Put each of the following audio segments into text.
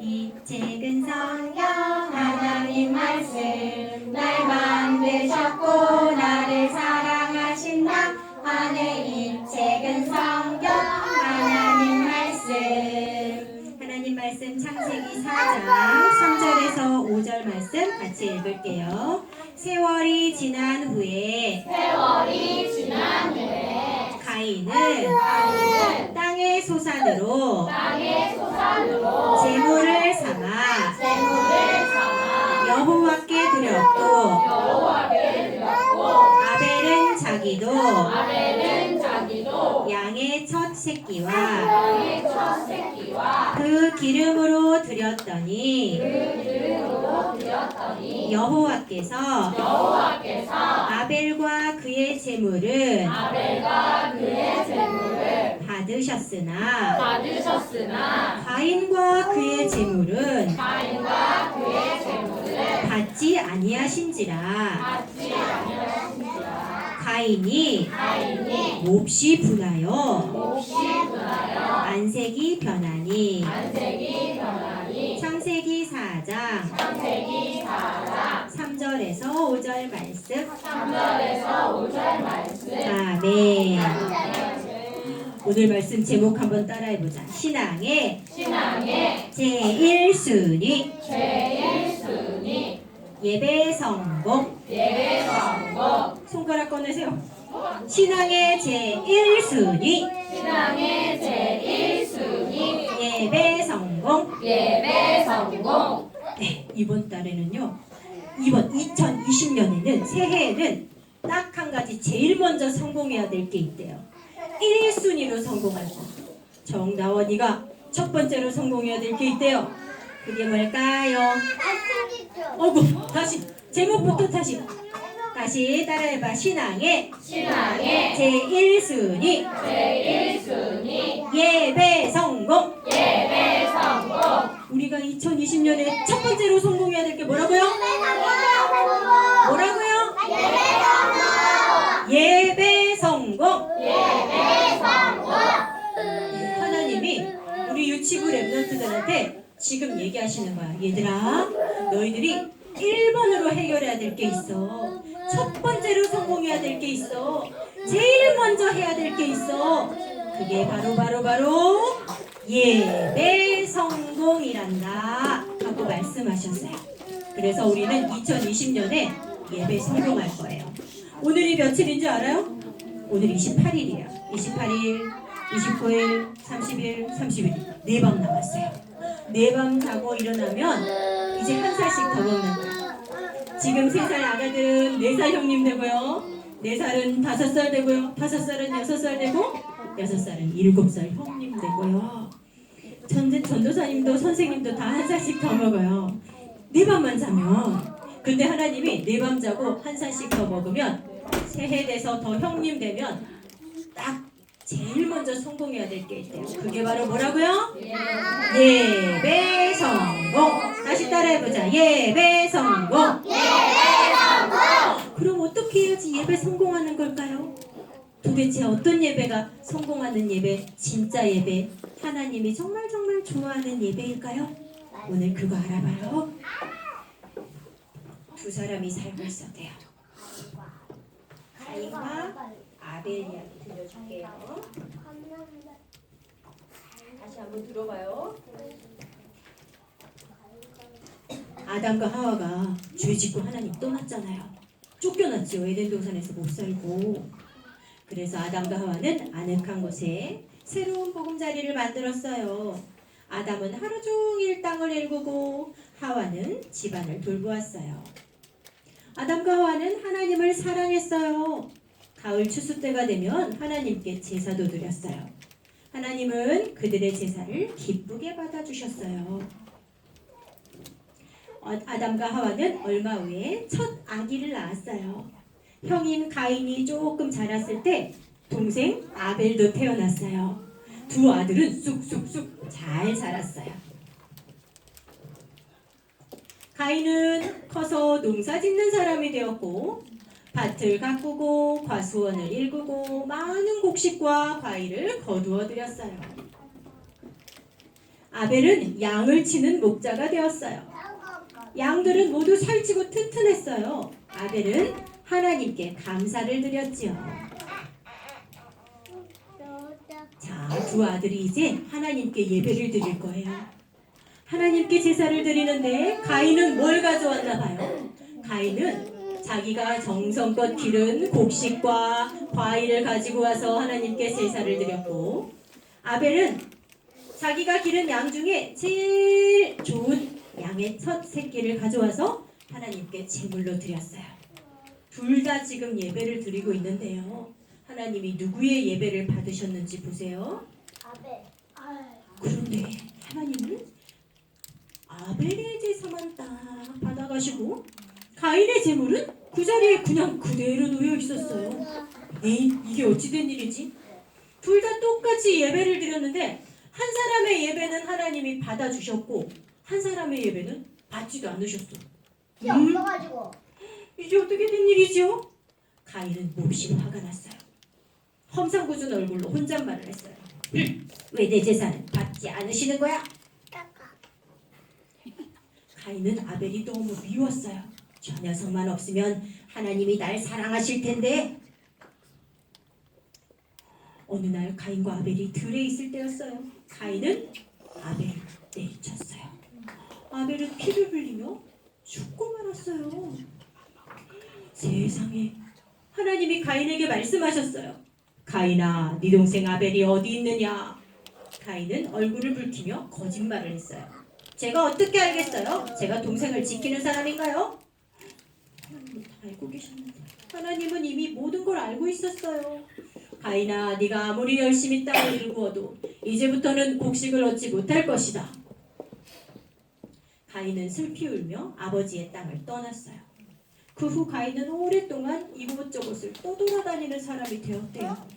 이 책은 성경 하나님 말씀. 날 만드셨고 나를 사랑하신 나 안에 이 책은 성경 하나님 말씀. 하나님 말씀 창세기 4장 3절에서 5절 말씀 같이 읽을게요. 세월이 지난 후에 세월이 지난 후에 가인은 가인은 땅의 소산으로 땅의 소산으로 재물을 삼아 재물을 삼아 여호와께 드렸고 여호와께 드렸고 아벨은 자기도 아벨은 자기도 양의 첫 새끼와 양의 첫 새끼와 그 기름으로 드렸더니 그 기름으로 드렸더니 여호와께서 여호와께서 아벨과 그의 재물은 아벨과 그의 재물을 받으셨으나 받으셨으나 가인과 그의 재물은 가인과 그의 재물을 받지 아니하신지라. 받지 아니하신지라. 가인이 가인이 몹시 분하여 몹시 분하여 안색이 변하니. 안색이 변하니. 창세기 4장 창세기 4장 3절에서 5절 말씀. 3절에서 5절 말씀. 아멘 오늘 말씀 제목 한번 따라해보자. 신앙의 신앙의 제1순위. 제1순위. 예배 성공. 예배 성공. 손가락 꺼내세요. 신앙의 제1순위. 신앙의 제1순위. 예배 성공. 예배 성공. 네, 이번 달에는요. 이번 2020년에는 새해에는 딱 한 가지 제일 먼저 성공해야 될 게 있대요. 1순위로 성공할 거. 정다원이가 첫 번째로 성공해야 될 게 있대요. 그게 뭘까요? 어구, 다시 제목부터 다시 다시 따라해봐. 신앙의 신앙의 제1순위 제1순위 예배 성공. 예배 성공 우리가 2020년에 첫 번째로 성공해야 될 게 뭐라고요? 뭐라고요? 예배 성공. 예배 유치부 랩런트들한테 지금 얘기하시는 거야. 얘들아, 너희들이 1번으로 해결해야 될 게 있어. 첫 번째로 성공해야 될 게 있어. 제일 먼저 해야 될 게 있어. 그게 바로 바로 바로 예배 성공이란다. 하고 말씀하셨어요. 그래서 우리는 2020년에 예배 성공할 거예요. 오늘이 며칠인 줄 알아요? 오늘 28일이에요. 28일, 29일, 30일, 31일. 네 밤 남았어요. 네 밤 자고 일어나면 이제 한 살씩 더 먹는 거야. 지금 세 살 아가들은 네 살 형님 되고요. 네 살은 다섯 살 되고요. 다섯 살은 여섯 살 되고 여섯 살은 일곱 살 형님 되고요. 전, 전도사님도 선생님도 다 한 살씩 더 먹어요. 네 밤만 자면. 근데 하나님이 네 밤 자고 한 살씩 더 먹으면 새해 돼서 더 형님 되면 딱 제일 먼저 성공해야 될 게 있대요. 그게 바로 뭐라고요? 예배 성공. 다시 따라해보자. 예배 성공. 그럼 어떻게 해야지 예배 성공하는 걸까요? 도대체 어떤 예배가 성공하는 예배, 진짜 예배, 하나님이 정말 정말 좋아하는 예배일까요? 오늘 그거 알아봐요. 두 사람이 살고 있었대요. 가인과 아벨 이야기 들려줄게요. 다시 한번 들어봐요. 아담과 하와가 죄 짓고 하나님 떠났잖아요. 쫓겨났죠. 에덴 동산에서 못 살고. 그래서 아담과 하와는 아늑한 곳에 새로운 보금자리를 만들었어요. 아담은 하루 종일 땅을 일구고 하와는 집안을 돌보았어요. 아담과 하와는 하나님을 사랑했어요. 가을 추수 때가 되면 하나님께 제사도 드렸어요. 하나님은 그들의 제사를 기쁘게 받아주셨어요. 어, 아담과 하와는 얼마 후에 첫 아기를 낳았어요. 형인 가인이 조금 자랐을 때 동생 아벨도 태어났어요. 두 아들은 쑥쑥쑥 잘 자랐어요. 가인은 커서 농사 짓는 사람이 되었고 밭을 가꾸고 과수원을 일구고 많은 곡식과 과일을 거두어 들였어요. 아벨은 양을 치는 목자가 되었어요. 양들은 모두 살찌고 튼튼했어요. 아벨은 하나님께 감사를 드렸지요. 자, 두 아들이 이제 하나님께 예배를 드릴 거예요. 하나님께 제사를 드리는데 가인은 뭘 가져왔나 봐요. 가인은 자기가 정성껏 기른 곡식과 과일을 가지고 와서 하나님께 제사를 드렸고 아벨은 자기가 기른 양 중에 제일 좋은 양의 첫 새끼를 가져와서 하나님께 제물로 드렸어요. 둘 다 지금 예배를 드리고 있는데요. 하나님이 누구의 예배를 받으셨는지 보세요. 그런데 하나님은 아벨의 제사만 딱 받아가시고 가인의 제물은 그 자리에 그냥 그대로 놓여 있었어요. 에이, 이게 어찌된 일이지? 둘 다 똑같이 예배를 드렸는데 한 사람의 예배는 하나님이 받아주셨고 한 사람의 예배는 받지도 않으셨어. 키 없어가지고 이게 어떻게 된 일이죠? 가인은 몹시 화가 났어요. 험상궂은 얼굴로 혼잣말을 했어요. 왜내 재산은 받지 않으시는 거야? 가인은 아벨이 너무 미웠어요. 저 녀석만 없으면 하나님이 날 사랑하실 텐데. 어느 날 가인과 아벨이 들에 있을 때였어요. 가인은 아벨을 내리쳤어요. 아벨은 피를 흘리며 죽고 말았어요. 세상에 하나님이 가인에게 말씀하셨어요. 가인아, 네 동생 아벨이 어디 있느냐? 가인은 얼굴을 붉히며 거짓말을 했어요. 제가 어떻게 알겠어요? 제가 동생을 지키는 사람인가요? 알고 계셨는데 하나님은 이미 모든 걸 알고 있었어요. 가인아, 네가 아무리 열심히 땅을 일구어도 이제부터는 곡식을 얻지 못할 것이다. 가인은 슬피 울며 아버지의 땅을 떠났어요. 그 후 가인은 오랫동안 이곳저곳을 떠돌아다니는 사람이 되었대요.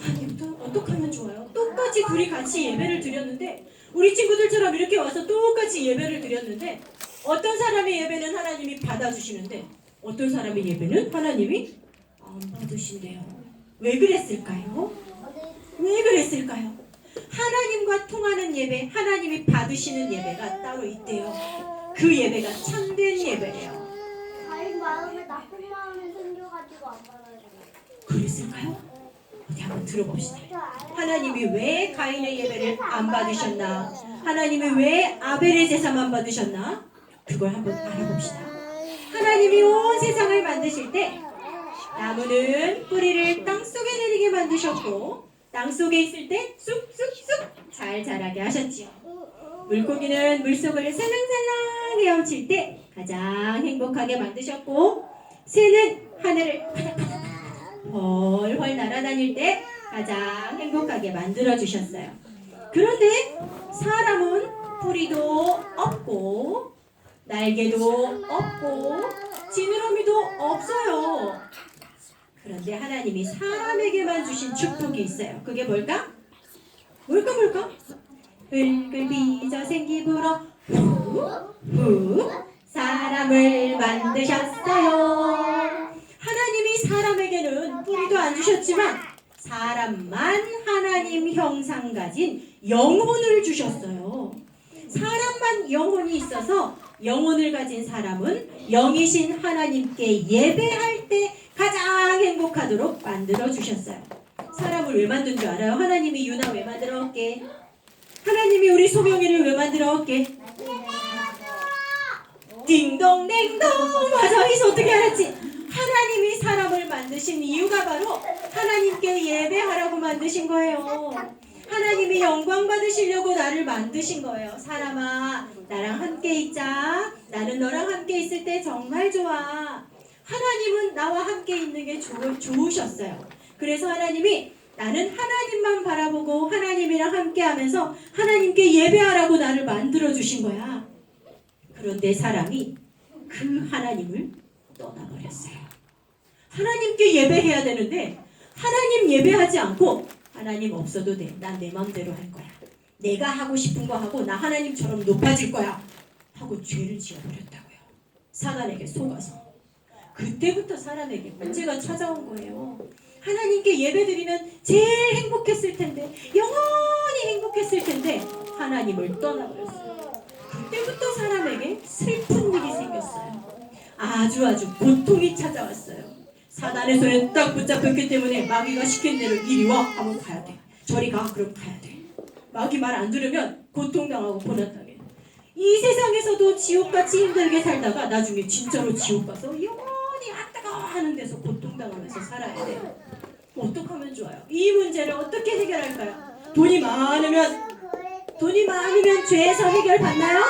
아니, 또 어떻게 하면 좋아요? 똑같이 둘이 같이 예배를 드렸는데 우리 친구들처럼 이렇게 와서 똑같이 예배를 드렸는데 어떤 사람의 예배는 하나님이 받아주시는데 어떤 사람의 예배는 하나님이 안 받으신대요. 왜 그랬을까요? 왜 그랬을까요? 하나님과 통하는 예배, 하나님이 받으시는 예배가 따로 있대요. 그 예배가 참된 예배래요. 가인 마음에 나쁜 마음이 생겨가지고 안 받아주네. 그랬을까요? 어디 한번 들어봅시다. 하나님이 왜 가인의 예배를 안 받으셨나? 하나님이 왜 아벨의 제사만 받으셨나? 그걸 한번 알아봅시다. 하나님이 온 세상을 만드실 때 나무는 뿌리를 땅 속에 내리게 만드셨고 땅 속에 있을 때 쑥쑥쑥 잘 자라게 하셨지요. 물고기는 물속을 살랑살랑 헤엄칠 때 가장 행복하게 만드셨고 새는 하늘을 파닥파닥 훨훨 날아다닐 때 가장 행복하게 만들어 주셨어요. 그런데 사람은 뿌리도 없고 날개도 없고 지느러미도 없어요. 그런데 하나님이 사람에게만 주신 축복이 있어요. 그게 뭘까? 뭘까 뭘까? 흘글 빚어 생기불어 후후 사람을 만드셨어요. 하나님이 사람에게는 뿌리도 안 주셨지만 사람만 하나님 형상 가진 영혼을 주셨어요. 사람만 영혼이 있어서 영혼을 가진 사람은 영이신 하나님께 예배할 때 가장 행복하도록 만들어 주셨어요. 사람을 왜 만든 줄 알아요? 하나님이 유나 왜 만들어 왔게? 하나님이 우리 소명이를 왜 만들어 왔게? 딩동댕동 맞아 이서 어떻게 알았지? 하나님이 사람을 만드신 이유가 바로 하나님께 예배하라고 만드신 거예요. 하나님이 영광 받으시려고 나를 만드신 거예요. 사람아, 나랑 함께 있자. 나는 너랑 함께 있을 때 정말 좋아. 하나님은 나와 함께 있는 게 좋, 좋으셨어요. 그래서 하나님이 나는 하나님만 바라보고 하나님이랑 함께 하면서 하나님께 예배하라고 나를 만들어 주신 거야. 그런데 사람이 그 하나님을 떠나버렸어요. 하나님께 예배해야 되는데 하나님 예배하지 않고 하나님 없어도 돼. 난 내 마음대로 할 거야. 내가 하고 싶은 거 하고 나 하나님처럼 높아질 거야. 하고 죄를 지어버렸다고요. 사단에게 속아서. 그때부터 사람에게 문제가 찾아온 거예요. 하나님께 예배드리면 제일 행복했을 텐데, 영원히 행복했을 텐데, 하나님을 떠나버렸어요. 그때부터 사람에게 슬픈 일이 생겼어요. 아주 아주 고통이 찾아왔어요. 손에 딱 붙잡혔기 때문에 마귀가 시킨 대로 이리 와 하면 가야 돼. 저리 가 그럼 가야 돼. 마귀 말 안 들으면 고통당하고 고난당해. 이 세상에서도 지옥같이 힘들게 살다가 나중에 진짜로 지옥 가서 영원히 아따가 하는 데서 고통당하면서 살아야 돼요. 어떻게 하면 좋아요? 이 문제를 어떻게 해결할까요? 돈이 많으면 돈이 많으면 죄에서 해결받나요?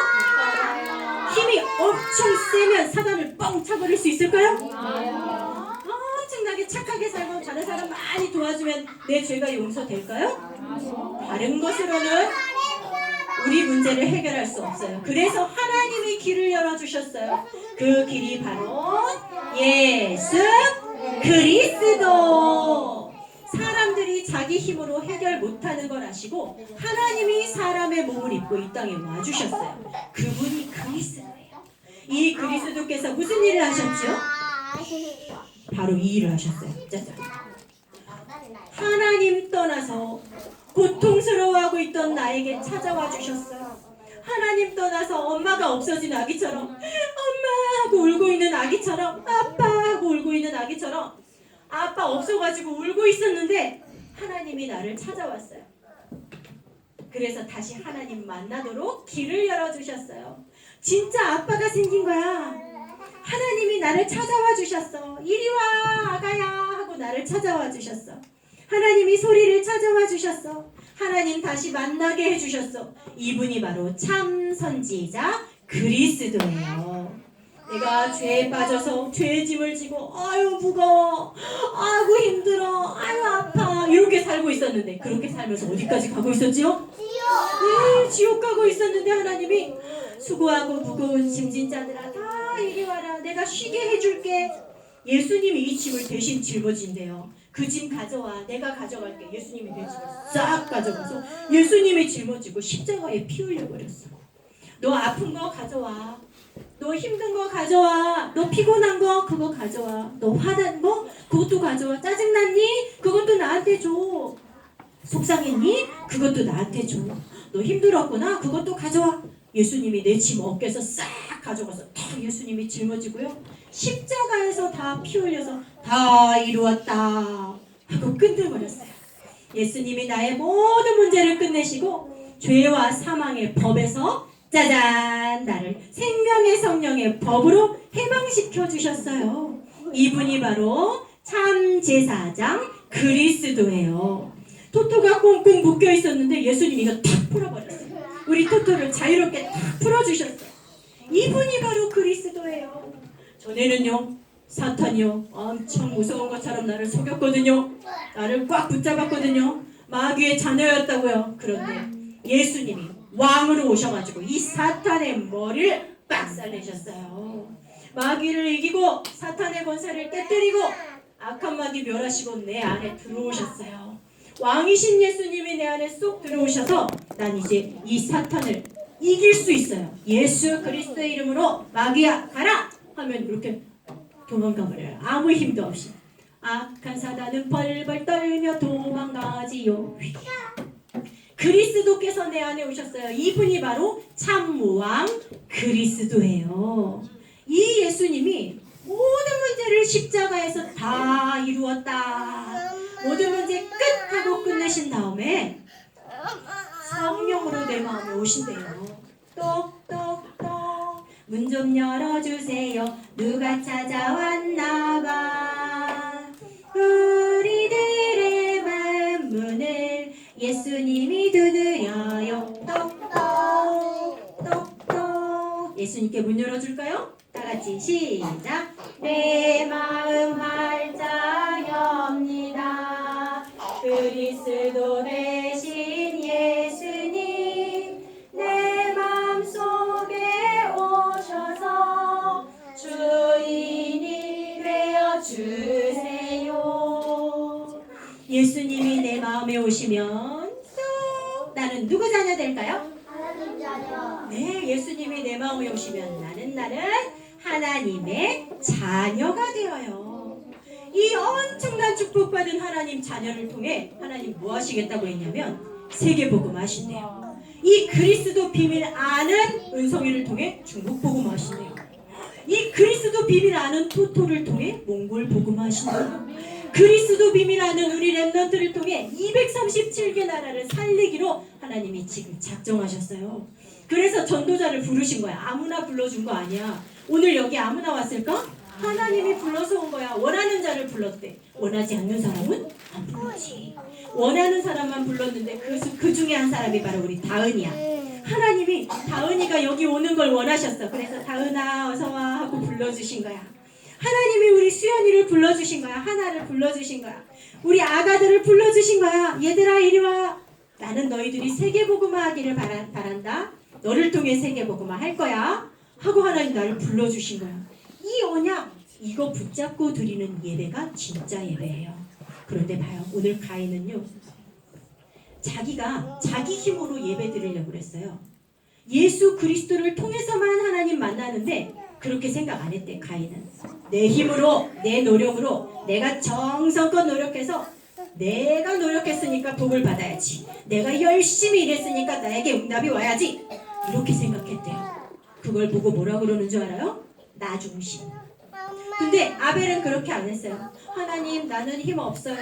힘이 엄청 세면 사단을 뻥 차버릴 수 있을까요? 엄청나게 착하게 살고 다른 사람 많이 도와주면 내 죄가 용서될까요? 다른 것으로는 우리 문제를 해결할 수 없어요. 그래서 하나님이 길을 열어주셨어요. 그 길이 바로 예수 그리스도. 사람들이 자기 힘으로 해결 못하는 걸 아시고 하나님이 사람의 몸을 입고 이 땅에 와주셨어요. 그분이 그리스도예요. 이 그리스도께서 무슨 일을 하셨죠? 바로 이 일을 하셨어요. 짜잔. 하나님 떠나서 고통스러워하고 있던 나에게 찾아와 주셨어요. 하나님 떠나서 엄마가 없어진 아기처럼 엄마 하고 울고 있는 아기처럼 아빠 하고 울고 있는 아기처럼 아빠 없어가지고 울고 있었는데 하나님이 나를 찾아왔어요. 그래서 다시 하나님 만나도록 길을 열어주셨어요. 진짜 아빠가 생긴 거야. 나를 찾아와 주셨어. 이리 와, 아가야 하고 나를 찾아와 주셨어. 하나님이 소리를 찾아와 주셨어. 하나님 다시 만나게 해주셨어. 이분이 바로 참 선지자 그리스도예요. 내가 죄에 빠져서 죄의 짐을 지고 아유 무거워 아이고 힘들어 아유 아파 이렇게 살고 있었는데 그렇게 살면서 어디까지 가고 있었지요? 네, 지옥 가고 있었는데 하나님이 수고하고 무거운 짐진 자들아 다 이리 와라 내가 쉬게 해줄게. 예수님이 이 짐을 대신 짊어진대요. 그 짐 가져와. 내가 가져갈게. 예수님이 내 짐을 싹 가져가서 예수님이 짊어지고 십자가에 피 흘려버렸어. 너 아픈 거 가져와. 너 힘든 거 가져와. 너 피곤한 거 그거 가져와. 너 화난 거 그것도 가져와. 짜증났니? 그것도 나한테 줘. 속상했니? 그것도 나한테 줘. 너 힘들었구나? 그것도 가져와. 예수님이 내 짐 어깨에서 싹 가져가서 다 예수님이 짊어지고요. 십자가에서 다 피 흘려서 다 이루었다 하고 끝내버렸어요. 예수님이 나의 모든 문제를 끝내시고 죄와 사망의 법에서 짜잔 나를 생명의 성령의 법으로 해방시켜 주셨어요. 이분이 바로 참 제사장 그리스도예요. 토토가 꽁꽁 묶여 있었는데 예수님 이거 탁 풀어버렸어요. 우리 토토를 자유롭게 탁 풀어주셨어요. 이분이 바로 그리스도예요. 전에는요 사탄이요 엄청 무서운 것처럼 나를 속였거든요. 나를 꽉 붙잡았거든요. 마귀의 자녀였다고요. 그런데 예수님이 왕으로 오셔가지고 이 사탄의 머리를 빡살내셨어요. 마귀를 이기고 사탄의 권세를 깨뜨리고 악한 마귀 멸하시고 내 안에 들어오셨어요. 왕이신 예수님이 내 안에 쏙 들어오셔서 난 이제 이 사탄을 이길 수 있어요. 예수 그리스도의 이름으로 마귀야 가라 하면 이렇게 도망가 버려요. 아무 힘도 없이. 악한 사단은 벌벌 떨며 도망가지요. 그리스도께서 내 안에 오셨어요. 이분이 바로 참왕 그리스도예요. 이 예수님이 모든 문제를 십자가에서 다. 모든 문제 끝 끝내신 다음에 성령으로 내 마음에 오신대요. 똑똑똑 문 좀 열어주세요. 누가 찾아왔나 봐. 우리들의 마음 문을 예수님이 두드려요. 똑똑 똑똑 예수님께 문 열어줄까요? 다 같이 시작. 내 마음 활짝 엽니다. 그리스도 대신 예수님 내 마음 속에 오셔서 주인이 되어 주세요. 예수님이 내 마음에 오시면 쏙 나는 누구 자녀 될까요? 하나님 자녀. 네, 예수님이 내 마음에 오시면 나는 나는 하나님의 자녀가 되어요. 이 엄청난 축복받은 하나님 자녀를 통해 하나님 뭐 하시겠다고 했냐면 세계복음 하신대요. 이 그리스도 비밀 아는 은성이를 통해 중국 복음 하시네요. 이 그리스도 비밀 아는 토토를 통해 몽골 복음 하시네요. 그리스도 비밀 아는 우리 랩런트를 통해 237개 나라를 살리기로 하나님이 지금 작정하셨어요. 그래서 전도자를 부르신 거야. 아무나 불러준 거 아니야. 오늘 여기 아무나 왔을까? 하나님이 불러서 온 거야. 원하는 자를 불렀대. 원하지 않는 사람은 안 불렀지. 원하는 사람만 불렀는데 그, 수- 그 중에 한 사람이 바로 우리 다은이야. 하나님이 다은이가 여기 오는 걸 원하셨어. 그래서 다은아 어서 와 하고 불러주신 거야. 하나님이 우리 수연이를 불러주신 거야. 하나를 불러주신 거야. 우리 아가들을 불러주신 거야. 얘들아 이리 와. 나는 너희들이 세계복음화 하기를 바라, 바란다. 너를 통해 세계복음화 할 거야. 하고 하나님 나를 불러주신 거야. 이 언약 이거 붙잡고 드리는 예배가 진짜 예배예요. 그런데 봐요. 오늘 가인은요. 자기가 자기 힘으로 예배 드리려고 그랬어요. 예수 그리스도를 통해서만 하나님 만나는데 그렇게 생각 안 했대 가인은. 내 힘으로 내 노력으로 내가 정성껏 노력해서 내가 노력했으니까 복을 받아야지. 내가 열심히 일했으니까 나에게 응답이 와야지. 이렇게 생각했대요. 그걸 보고 뭐라 그러는 줄 알아요? 나 중심. 근데 아벨은 그렇게 안 했어요. 하나님, 나는 힘 없어요.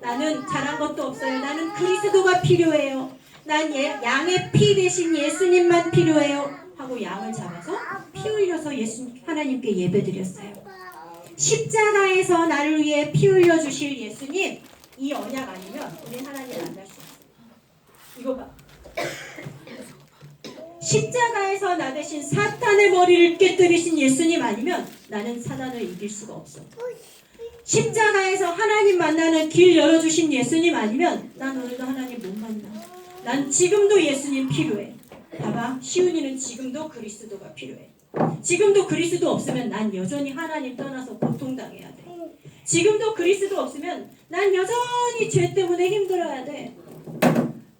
나는 잘한 것도 없어요. 나는 그리스도가 필요해요. 난 예, 양의 피 대신 예수님만 필요해요. 하고 양을 잡아서 피 흘려서 예수 하나님께 예배드렸어요. 십자가에서 나를 위해 피 흘려 주실 예수님 이 언약 아니면 우리 하나님 만날 수 없어. 이거 봐. 십자가에서 나 대신 사탄의 머리를 깨뜨리신 예수님 아니면 나는 사단을 이길 수가 없어. 십자가에서 하나님 만나는 길 열어주신 예수님 아니면 난 오늘도 하나님 못 만나. 난 지금도 예수님 필요해. 봐봐, 시윤이는 지금도 그리스도가 필요해. 지금도 그리스도 없으면 난 여전히 하나님 떠나서 고통당해야 돼. 지금도 그리스도 없으면 난 여전히 죄 때문에 힘들어야 돼.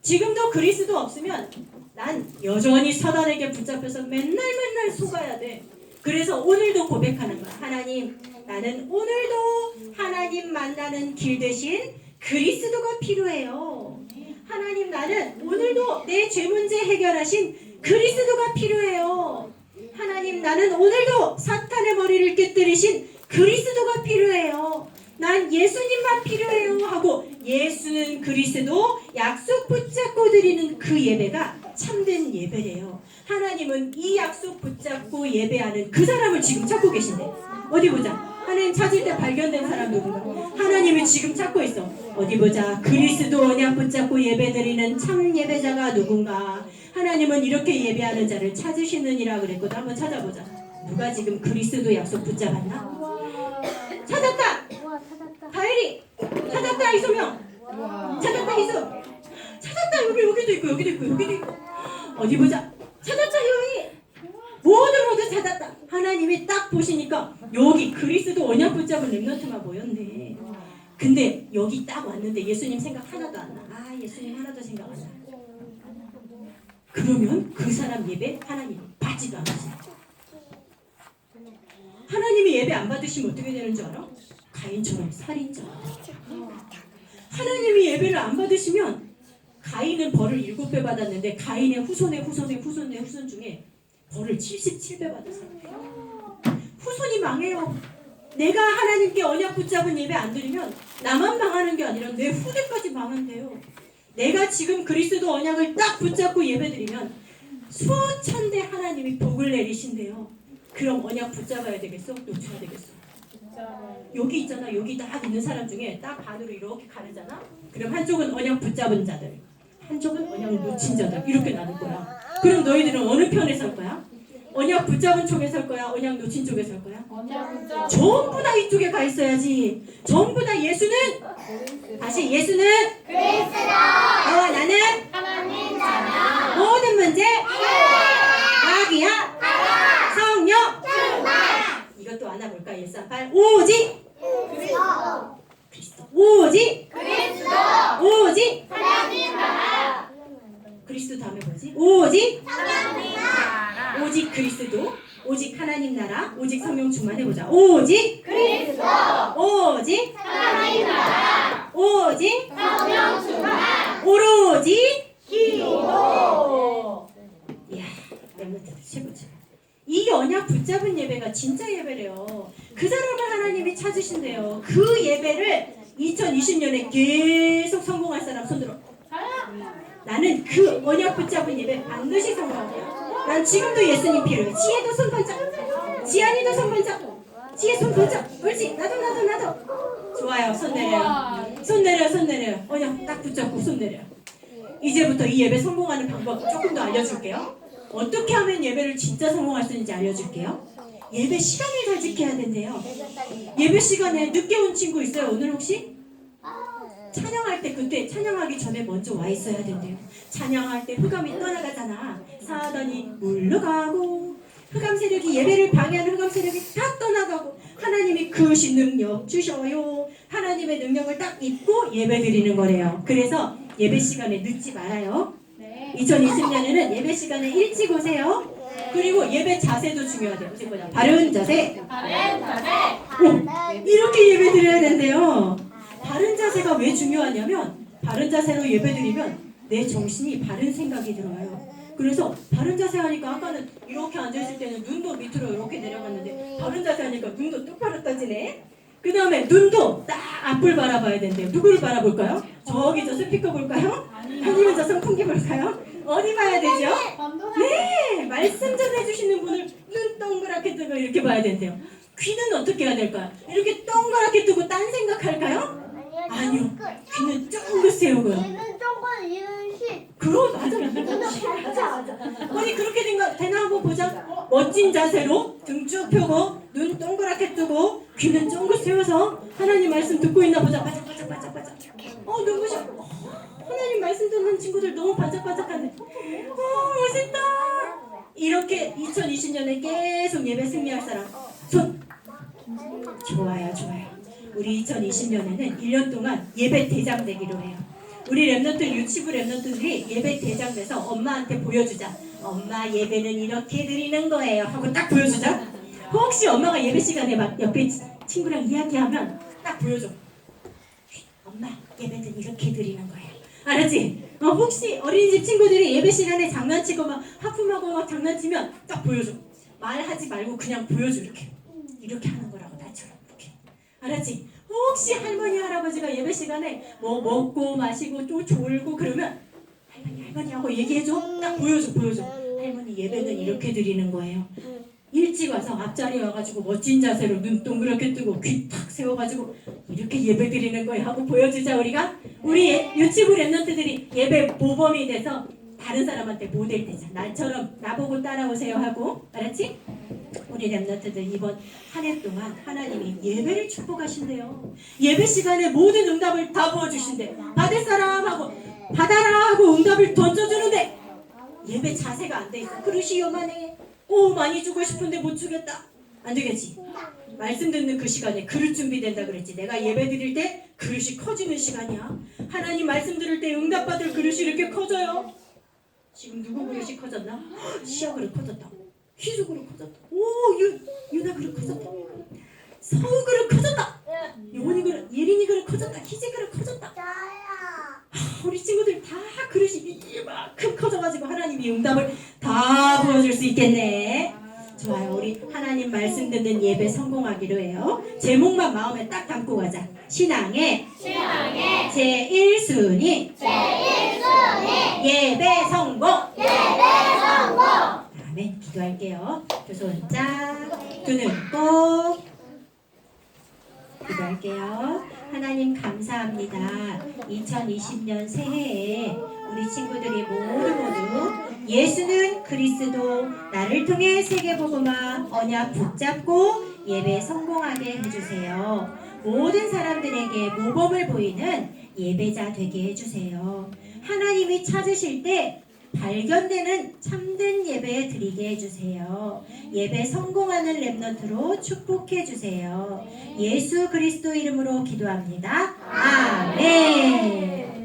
지금도 그리스도 없으면 난 여전히 사단에게 붙잡혀서 맨날 맨날 속아야 돼. 그래서 오늘도 고백하는 거야. 하나님, 나는 오늘도 하나님 만나는 길 대신 그리스도가 필요해요. 하나님, 나는 오늘도 내 죄 문제 해결하신 그리스도가 필요해요. 하나님, 나는 오늘도 사탄의 머리를 깨뜨리신 그리스도가 필요해요. 난 예수님만 필요해요 하고 예수는 그리스도 약속 붙잡고 드리는 그 예배가 참된 예배래요. 하나님은 이 약속 붙잡고 예배하는 그 사람을 지금 찾고 계신데 어디 보자. 하나님 찾을 때 발견된 사람 누군가? 하나님이 지금 찾고 있어. 어디 보자. 그리스도 언약 붙잡고 예배드리는 참 예배자가 누군가? 하나님은 이렇게 예배하는 자를 찾으시느니라 그랬거든. 한번 찾아보자. 누가 지금 그리스도 약속 붙잡았나? 찾았다. 다혜리 찾았다 이소명. 찾았다 이소 찾았다 여기 여기도 있고 여기도 있고 여기도 있고. 어디 보자. 찾았다 여기 모두 모두 찾았다. 하나님이 딱 보시니까 여기 그리스도 언약 붙잡은 랩런트만 보였네. 근데 여기 딱 왔는데 예수님 생각 하나도 안나아 예수님 하나도 생각 안나. 그러면 그 사람 예배 하나님 받지도 않으세요. 하나님이 예배 안 받으시면 어떻게 되는 줄 알아? 가인처럼 살인자. 하나님이 예배를 안 받으시면 가인은 벌을 일곱 배 받았는데 가인의 후손의 후손의 후손의 후손 중에 벌을 77배 받았어요. 후손이 망해요. 내가 하나님께 언약 붙잡은 예배 안 드리면 나만 망하는 게 아니라 내 후대까지 망한대요. 내가 지금 그리스도 언약을 딱 붙잡고 예배 드리면 수천 대 하나님이 복을 내리신대요. 그럼 언약 붙잡아야 되겠어? 놓쳐야 되겠어? 여기 있잖아. 여기 딱 있는 사람 중에 딱 반으로 이렇게 가르잖아. 그럼 한쪽은 언약 붙잡은 자들, 한쪽은 언약 놓친 자들 이렇게 나눌 거야. 그럼 너희들은 어느 편에 설 거야? 언약 붙잡은 쪽에 설 거야? 언약 놓친 쪽에 설 거야? 전부 다 이쪽에 가 있어야지. 전부 다 예수는 다시 예수는 너와 나는 하나님 나라 모든 문제 마귀야 성령 이것도 안아볼까 138 오직 그리스도. 오직 그리스도. 오직 하나님 나라 그리스도 다음에 뭐지? 오직 하나님 나라 오직 그리스도 오직 하나님 나라 오직 성령 충만 해보자. 오직 그리스도. 오직 하나님 나라 오직 성령 충만. 오로지? 기도 최고 최고. 이 언약 붙잡은 예배가 진짜 예배래요. 그 사람을 하나님이 찾으신대요. 그 예배를 2020년에 계속 성공할 사람 손들어. 나는 그 언약 붙잡은 예배 반드시 성공할게요. 난 지금도 예수님 필요해. 지혜도 손 번쩍. 지안이도 손 번쩍. 지혜 손 번쩍. 옳지. 나도 나도 나도. 좋아요. 손 내려요. 손 내려 손 내려요. 언약 딱 붙잡고 손 내려요. 이제부터 이 예배 성공하는 방법 조금 더 알려줄게요. 어떻게 하면 예배를 진짜 성공할 수 있는지 알려줄게요. 예배 시간을 잘 지켜야 된대요. 예배 시간에 늦게 온 친구 있어요? 오늘 혹시? 찬양할 때 그때 찬양하기 전에 먼저 와 있어야 된대요. 찬양할 때 흑암이 떠나가잖아. 사단이 물러가고 흑암 세력이 예배를 방해하는 흑암 세력이 다 떠나가고 하나님이 그신 능력 주셔요. 하나님의 능력을 딱 입고 예배 드리는 거래요. 그래서 예배 시간에 늦지 말아요. 2020년에는 예배 시간에 일찍 오세요. 그리고 예배 자세도 중요하대요. 바른 자세. 바른 자세. 오, 이렇게 예배 드려야 된대요. 바른 자세가 왜 중요하냐면 바른 자세로 예배 드리면 내 정신이 바른 생각이 들어요. 그래서 바른 자세 하니까 아까는 이렇게 앉아있을 때는 눈도 밑으로 이렇게 내려갔는데 바른 자세 하니까 눈도 똑바로 떠지네. 그 다음에 눈도 딱 앞을 바라봐야 된대요. 누구를 바라볼까요? 저기 저 스피커 볼까요? 아니면 저 선풍기 볼까요? 어디 봐야 되죠? 네, 말씀 전해주시는 분을 눈 동그랗게 뜨고 이렇게 봐야 된대요. 귀는 어떻게 해야 될까요? 이렇게 동그랗게 뜨고 딴 생각할까요? 아니요. 귀는 쫑긋 세우고요. 얘는 조금 이은시. 그거 맞아. 아니 그렇게 된 거 되나 한번 보자. 멋진 자세로 등 쭉 펴고 눈 동그랗게 뜨고 귀는 쫑긋 세워서 하나님 말씀 듣고 있나 보자. 바짝바짝바짝바짝. 어 눈부셔. 어, 하나님 말씀 듣는 친구들 너무 반짝반짝하네. 어 멋있다. 이렇게 2020년에 계속 예배 승리할 사람 손. 좋아요, 좋아요. 우리 2020년에는 1년 동안 예배 대장 되기로 해요. 우리 랩런트 유치부 랩런트들이 예배 대장 돼서 엄마한테 보여주자. 엄마 예배는 이렇게 드리는 거예요. 하고 딱 보여주자. 혹시 엄마가 예배 시간에 막 옆에 치- 친구랑 이야기하면 딱 보여줘. 엄마 예배는 이렇게 드리는 거예요. 알았지? 어, 혹시 어린이집 친구들이 예배 시간에 장난치고 막 하품하고 막 장난치면 딱 보여줘. 말하지 말고 그냥 보여줘 이렇게. 이렇게 하는 거라고 나처럼 이렇게. 알았지? 혹시 할머니 할아버지가 예배 시간에 뭐 먹고 마시고 또 졸고 그러면 할머니 할머니 하고 얘기해줘. 딱 보여줘 보여줘. 할머니 예배는 이렇게 드리는 거예요. 일찍 와서 앞자리에 와가지고 멋진 자세로 눈 동그랗게 뜨고 귀 탁 세워가지고 이렇게 예배 드리는 거예요 하고 보여주자 우리가? 우리 예- 유치부 랩런트들이 예배 모범이 돼서 다른 사람한테 모델 되자. 나처럼 나보고 따라오세요 하고. 알았지? 우리 랩런트들 이번 한 해 동안 하나님이 예배를 축복하신대요. 예배 시간에 모든 응답을 다 부어주신대. 받을 사람 하고 받아라 하고 응답을 던져주는데 예배 자세가 안 돼 있어. 그릇이 요만해 오 많이 주고 싶은데 못 주겠다. 안 되겠지? 말씀 듣는 그 시간에 그릇 준비된다 그랬지. 내가 예배 드릴 때 그릇이 커지는 시간이야. 하나님 말씀 들을 때 응답받을 그릇이 이렇게 커져요? 지금 누구 그릇이 커졌나? 헉, 시아 그릇 커졌다. 희주 그릇 커졌다. 오 유, 유나 그릇 커졌다. 서우 그릇 커졌다. 요원이 그릇 예린이 그릇 커졌다. 희재 그릇 커졌다. 우리 친구들 다 그릇이 이만큼 커져가지고 하나님이 응답을 다 보여줄 수 있겠네. 좋아요. 우리 하나님 말씀 듣는 예배 성공하기로 해요. 제목만 마음에 딱 담고 가자. 신앙의 신앙의 제 1순위 제 1순위 예배 성공. 예배 성공. 다음에 기도할게요. 두 손 짝, 두 눈 꼭. 기도할게요. 하나님 감사합니다. 2020년 새해에 우리 친구들이 모두 모두 예수는 그리스도 나를 통해 세계복음화 언약 붙잡고 예배 성공하게 해주세요. 모든 사람들에게 모범을 보이는 예배자 되게 해주세요. 하나님이 찾으실 때 발견되는 참된 예배 드리게 해주세요. 예배 성공하는 랩넌트로 축복해 주세요. 예수 그리스도 이름으로 기도합니다. 아멘.